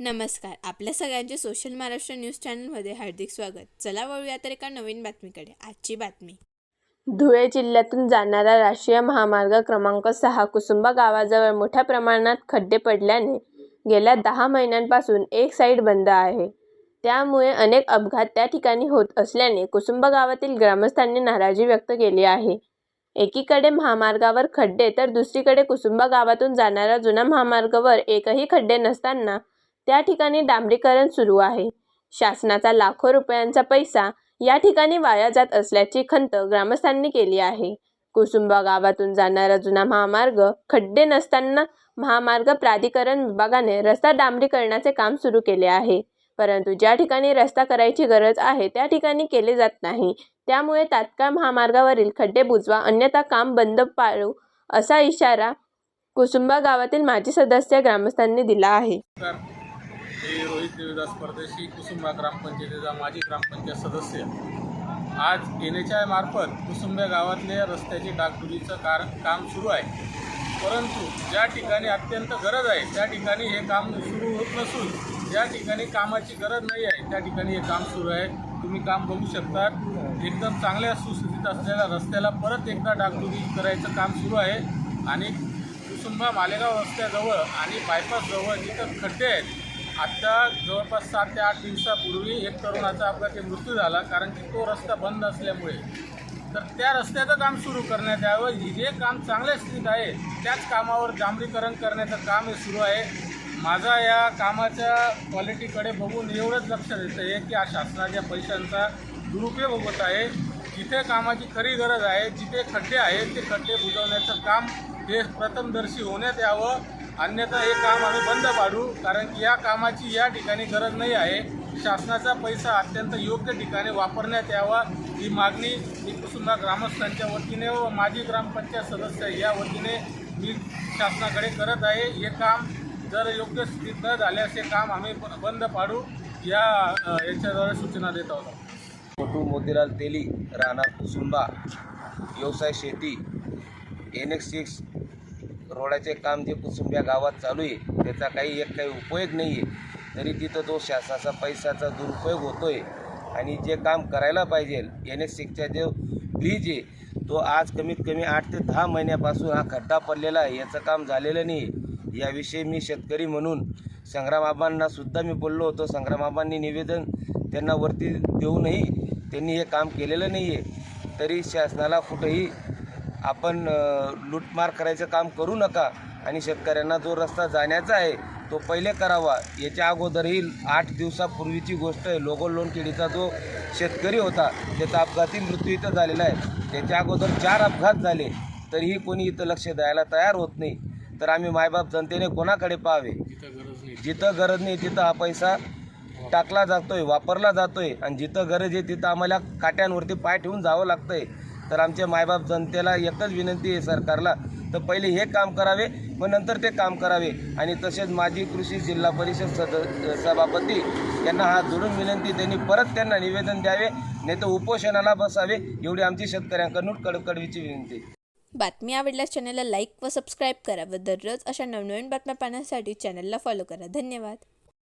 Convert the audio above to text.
नमस्कार. आपल्या सगळ्यांचे सोशल महाराष्ट्र न्यूज चॅनलमध्ये हार्दिक स्वागत. चला वळूया तर एका नवीन बातमीकडे. आजची बातमी. धुळे जिल्ह्यातून जाणारा राष्ट्रीय महामार्ग क्रमांक सहा कुसुंबा गावाजवळ मोठ्या प्रमाणात खड्डे पडल्याने गेल्या दहा महिन्यांपासून एक साईड बंद आहे. त्यामुळे अनेक अपघात त्या ठिकाणी होत असल्याने कुसुंबा गावातील ग्रामस्थांनी नाराजी व्यक्त केली आहे. एकीकडे महामार्गावर खड्डे तर दुसरीकडे कुसुंबा गावातून जाणाऱ्या जुन्या महामार्गावर एकही खड्डे नसताना त्या ठिकाणी डांबरीकरण सुरू आहे. शासनाचा लाखो रुपयांचा पैसा या ठिकाणी वाया जात असल्याची खंत ग्रामस्थांनी केली आहे. कुसुंबा गावातून जाणारा जुना महामार्ग खड्डे नसताना महामार्ग प्राधिकरण विभागाने रस्ता डांबरीकरणाचे काम सुरू केले आहे. परंतु ज्या ठिकाणी रस्ता करायची गरज आहे त्या ठिकाणी केले जात नाही. त्यामुळे तात्काळ महामार्गावरील खड्डे बुजवा अन्यथा काम बंद पाळू असा इशारा कुसुंबा गावातील माजी सदस्य ग्रामस्थांनी दिला आहे. नमस्कार मी परदेशी कुसुंबा ग्रामपंचायतीचा माजी ग्रामपंचायत सदस्य. आज एन एच आय मार्फत कुसुंबा गावातल्या रस्त्याची डागडुजीचं कार काम सुरू आहे. परंतु ज्या ठिकाणी अत्यंत गरज आहे त्या ठिकाणी हे काम सुरू होत नसून ज्या ठिकाणी कामाची गरज नाही आहे त्या ठिकाणी हे काम सुरू आहे. तुम्ही काम बघू शकता एकदम चांगल्या सुस्थितीत असलेल्या रस्त्याला परत एकदा डागडुजी करायचं काम सुरू आहे. आणि कुसुंबा मालेगाव रस्त्याजवळ आणि बायपासजवळ जिथं खड्डे आहेत आत्ता जवळपास सात ते आठ दिवसापूर्वी एक तरुणाचा अपघाती मृत्यू झाला कारण की तो रस्ता बंद असल्यामुळे. तर त्या रस्त्याचं काम सुरू करण्यात यावं. जे काम चांगल्या स्थितीत आहे त्याच कामावर डांबरीकरण करण्याचं काम हे सुरू आहे. माझा या कामाच्या क्वालिटीकडे बघून एवढंच लक्षात येतं आहे की हा शासनाच्या पैशांचा दुरुपयोग होत आहे. जिथे कामाची खरी गरज आहे जिथे खड्डे आहेत ते खड्डे बुजवण्याचं काम हे प्रथमदर्शी होण्यात यावं. अन्यथा हे काम आम्ही बंद पाडू कारण की या कामाची या ठिकाणी गरज नाही आहे. शासनाचा पैसा अत्यंत योग्य ठिकाणी वापरण्यात यावा ही मागणी मी कुसुंबा ग्रामस्थांच्या वतीने व माजी ग्रामपंचायत सदस्य या वतीने मी शासनाकडे करत आहे. हे काम जर योग्य स्थितीत न झाल्यास हे काम आम्ही बंद पाडू. या याच्याद्वारे सूचना देत आहोत. मोटू मोतीलाल तेली राहणार कुसुंबा व्यवसाय शेती एन एक्स सिक्स रोडाचे काम जे कुसुंब्या गावात चालू आहे त्याचा काही एक काही उपयोग नाही आहे. तरी तिथं तो शासनाचा पैशाचा दुरुपयोग होतो आहे आणि जे काम करायला पाहिजे एन एस सिक्सचा जो ब्रिज आहे तो आज कमीत कमी आठ ते दहा महिन्यापासून हा खड्डा पडलेला आहे. याचं काम झालेलं नाही आहे. याविषयी मी शेतकरी म्हणून संग्रामाबांना सुद्धा मी बोललो होतो. संग्रामाबांनी निवेदन त्यांना वरती देऊनही त्यांनी हे काम केलेलं नाही आहे. तरी शासनाला कुठंही आपण लूटमार करायचं काम करू नका आणि शेतकऱ्यांना जो रस्ता जाण्याचा आहे तो पहिले करावा. याच्या अगोदरही आठ दिवसापूर्वीची गोष्ट आहे. लोगो लोणखेडीचा जो शेतकरी होता त्याचा अपघाती मृत्यू इथं झालेला आहे. त्याच्या अगोदर चार अपघात झाले तरीही कोणी इथं लक्ष द्यायला तयार होत नाही. तर आम्ही मायबाप जनतेने कोणाकडे पाहावे? जिथं गरज नाही तिथं हा पैसा टाकला जातोय वापरला जातोय. आणि जिथं गरज आहे तिथं आम्हाला काट्यांवरती पाय ठेवून जावं लागतंय. तर आमच्या मायबाप जनतेला एकच विनंती आहे सरकारला तर पहिले हे काम करावे मग नंतर ते काम करावे. आणि तसेच माजी कृषी जिल्हा परिषद सद सभापती यांना हा जोडून विनंती त्यांनी परत त्यांना निवेदन द्यावे नाही तर उपोषणाला बसावे एवढी आमची शेतकऱ्यांकडून कडकडवीची विनंती. बातमी आवडल्यास चॅनलला लाईक व सबस्क्राईब करा व दररोज अशा नवनवीन बातम्या पाहण्यासाठी चॅनलला फॉलो करा. धन्यवाद.